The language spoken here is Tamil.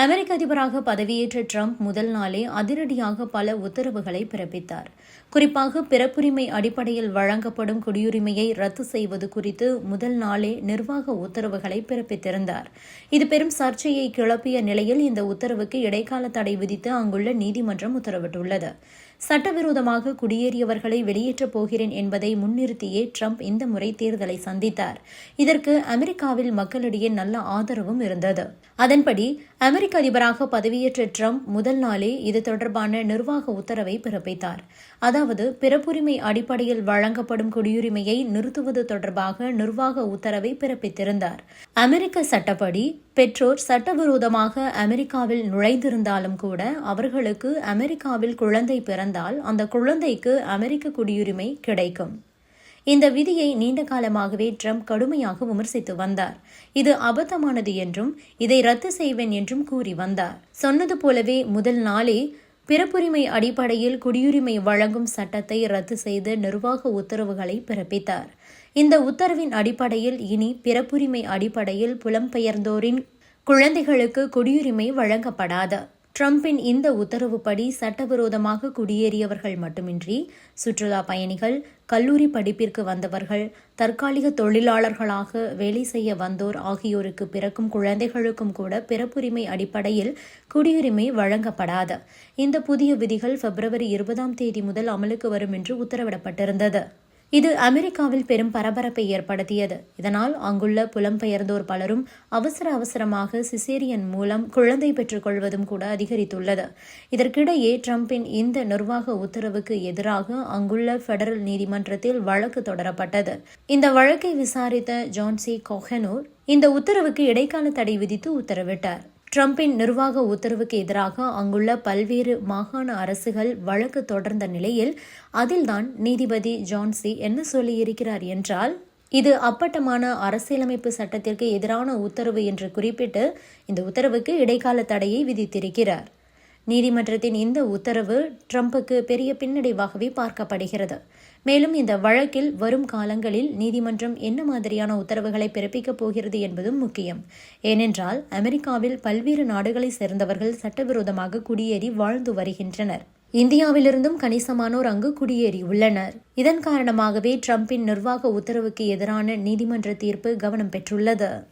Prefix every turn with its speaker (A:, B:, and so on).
A: அமெரிக்க அதிபராக பதவியேற்ற ட்ரம்ப் முதல் நாளே அதிரடியாக பல உத்தரவுகளை பிறப்பித்தார். குறிப்பாக பிறப்புரிமை அடிப்படையில் வழங்கப்படும் குடியுரிமையை ரத்து செய்வது குறித்து முதல் நாளே நிர்வாக உத்தரவுகளை பிறப்பித்திருந்தார். இது பெரும் சர்ச்சையை கிளப்பிய நிலையில் இந்த உத்தரவுக்கு இடைக்கால தடை விதித்து அங்குள்ள நீதிமன்றம் உத்தரவிட்டுள்ளது. சட்டவிரோதமாக குடியேறியவர்களை வெளியேற்றப் போகிறேன் என்பதை முன்னிறுத்தியே ட்ரம்ப் இந்த முறை தேர்தலை சந்தித்தார். இதற்கு அமெரிக்காவில் மக்களிடையே நல்ல ஆதரவும் இருந்தது. அதன்படி அமெரிக்க அதிபராக பதவியேற்ற ட்ரம்ப் முதல் நாளே இது தொடர்பான நிர்வாக உத்தரவை பிறப்பித்தார். அதாவது பிறப்புரிமை அடிப்படையில் வழங்கப்படும் குடியுரிமையை நிறுத்துவது தொடர்பாக நிர்வாக உத்தரவை பிறப்பித்திருந்தார். அமெரிக்க சட்டப்படி பெற்றோர் சட்டவிரோதமாக அமெரிக்காவில் நுழைந்திருந்தாலும் கூட அவர்களுக்கு அமெரிக்காவில் குழந்தை பிறந்தால் அந்த குழந்தைக்கு அமெரிக்க குடியுரிமை கிடைக்கும். இந்த விதியை நீண்ட காலமாகவே ட்ரம்ப் கடுமையாக விமர்சித்து வந்தார். இது அபத்தமானது என்றும் இதை ரத்து செய்வேன் என்றும் கூறி வந்தார். சொன்னது போலவே முதல் நாளே பிறப்புரிமை அடிப்படையில் குடியுரிமை வழங்கும் சட்டத்தை ரத்து செய்து நிர்வாக உத்தரவுகளை பிறப்பித்தார். இந்த உத்தரவின் அடிப்படையில் இனி பிறப்புரிமை அடிப்படையில் புலம்பெயர்ந்தோரின் குழந்தைகளுக்கு குடியுரிமை வழங்கப்படாது. ட்ரம்பின் இந்த உத்தரவுப்படி சட்டவிரோதமாக குடியேறியவர்கள் மட்டுமின்றி சுற்றுலா பயணிகள் கல்லூரி படிப்பிற்கு வந்தவர்கள் தற்காலிக தொழிலாளர்களாக வேலை செய்ய வந்தோர் ஆகியோருக்கு பிறக்கும் குழந்தைகளுக்கும் கூட பிறப்புரிமை அடிப்படையில் குடியுரிமை வழங்கப்படாது. இந்த புதிய விதிகள் பிப்ரவரி இருபதாம் தேதி முதல் அமலுக்கு வரும் என்று உத்தரவிடப்பட்டிருந்தது. இது அமெரிக்காவில் பெரும் பரபரப்பை ஏற்படுத்தியது. இதனால் அங்குள்ள புலம்பெயர்ந்தோர் பலரும் அவசர அவசரமாக சிசேரியன் மூலம் குழந்தை பெற்றுக்கொள்வதும் கூட அதிகரித்துள்ளது. இதற்கிடையே ட்ரம்பின் இந்த நிர்வாக உத்தரவுக்கு எதிராக அங்குள்ள பெடரல் நீதிமன்றத்தில் வழக்கு தொடரப்பட்டது. இந்த வழக்கை விசாரித்த ஜான்சி கோஹனூர் இந்த உத்தரவுக்கு இடைக்கால தடை விதித்து உத்தரவிட்டார். ட்ரம்பின் நிர்வாக உத்தரவுக்கு எதிராக அங்குள்ள பல்வேறு மாகாண அரசுகள் வழக்கு தொடர்ந்த நிலையில் அதில்தான் நீதிபதி ஜான்சி என்ன சொல்லியிருக்கிறார் என்றால் இது அப்பட்டமான அரசியலமைப்பு சட்டத்திற்கு எதிரான உத்தரவு என்று குறிப்பிட்டு இந்த உத்தரவுக்கு இடைக்கால தடையை விதித்திருக்கிறார். நீதிமன்றத்தின் இந்த உத்தரவு ட்ரம்புக்கு பெரிய பின்னடைவாகவே பார்க்கப்படுகிறது. மேலும் இந்த வழக்கில் வரும் காலங்களில் நீதிமன்றம் என்ன மாதிரியான உத்தரவுகளை பிறப்பிக்கப் போகிறது என்பதும் முக்கியம். ஏனென்றால் அமெரிக்காவில் பல்வேறு நாடுகளை சேர்ந்தவர்கள் சட்டவிரோதமாக குடியேறி வாழ்ந்து வருகின்றனர். இந்தியாவிலிருந்தும் கணிசமானோர் அங்கு குடியேறியுள்ளனர் இதன் காரணமாகவே ட்ரம்பின் நிர்வாக உத்தரவுக்கு எதிரான நீதிமன்ற தீர்ப்பு கவனம் பெற்றுள்ளது.